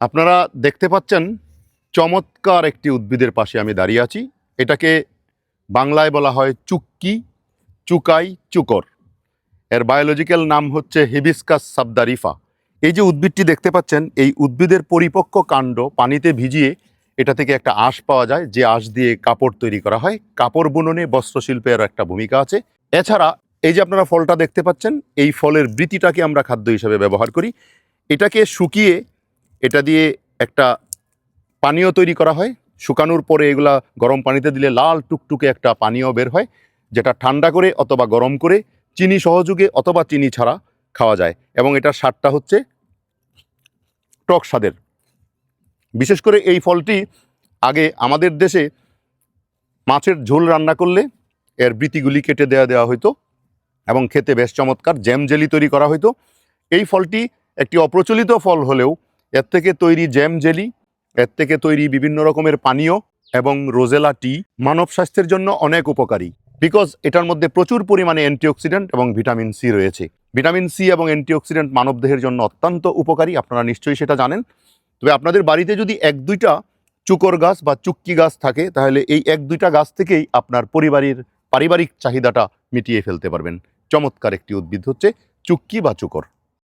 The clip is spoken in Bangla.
আপনারা দেখতে পাচ্ছেন চমৎকার একটি উদ্ভিদের পাশে আমি দাঁড়িয়ে আছি। এটাকে বাংলায় বলা হয় চুক্কি, চুকাই, চুকর। এর বায়োলজিক্যাল নাম হচ্ছে হিবিস্কাস সাবদারিফা এই যে উদ্ভিদটি দেখতে পাচ্ছেন, এই উদ্ভিদের পরিপক্ক কাণ্ড পানিতে ভিজিয়ে এটা থেকে একটা আঁশ পাওয়া যায়, যে আঁশ দিয়ে কাপড় তৈরি করা হয়। কাপড় বুননে বস্ত্রশিল্পের একটা ভূমিকা আছে। এছাড়া এই যে আপনারা ফলটা দেখতে পাচ্ছেন, এই ফলের বৃতিটাকে আমরা খাদ্য হিসেবে ব্যবহার করি। এটাকে শুকিয়ে এটা দিয়ে একটা পানীয় তৈরি করা হয়। শুকানোর পরে এগুলা গরম পানিতে দিলে লাল টুকটুকে একটা পানীয় বের হয়, যেটা ঠান্ডা করে অথবা গরম করে চিনি সহযোগে অথবা চিনি ছাড়া খাওয়া যায় এবং এটার স্বাদটা হচ্ছে টক স্বাদের। বিশেষ করে এই ফলটি আগে আমাদের দেশে মাছের ঝোল রান্না করলে এর বৃতিগুলি কেটে দেওয়া দেওয়া হতো এবং খেতে বেশ চমৎকার, জ্যাম জেলি তৈরি করা হতো এই ফলটি একটি অপ্রচলিত ফল হলেও এর থেকে তৈরি জ্যাম জেলি, এর থেকে তৈরি বিভিন্ন রকমের পানীয় এবং রোজেলা টি মানব স্বাস্থ্যের জন্য অনেক উপকারী বিকজ এটার মধ্যে প্রচুর পরিমাণে অ্যান্টিঅক্সিডেন্ট এবং ভিটামিন সি রয়েছে। ভিটামিন সি এবং অ্যান্টিঅক্সিডেন্ট মানবদেহের জন্য অত্যন্ত উপকারী, আপনারা নিশ্চয়ই সেটা জানেন। তবে আপনাদের বাড়িতে যদি এক দুইটা চুকর গাছ বা চুক্কি গাছ থাকে, তাহলে এই এক দুইটা গাছ থেকেই আপনার পরিবারের পারিবারিক চাহিদাটা মিটিয়ে ফেলতে পারবেন। চমৎকার একটি উদ্ভিদ হচ্ছে চুক্কি বা চুকর।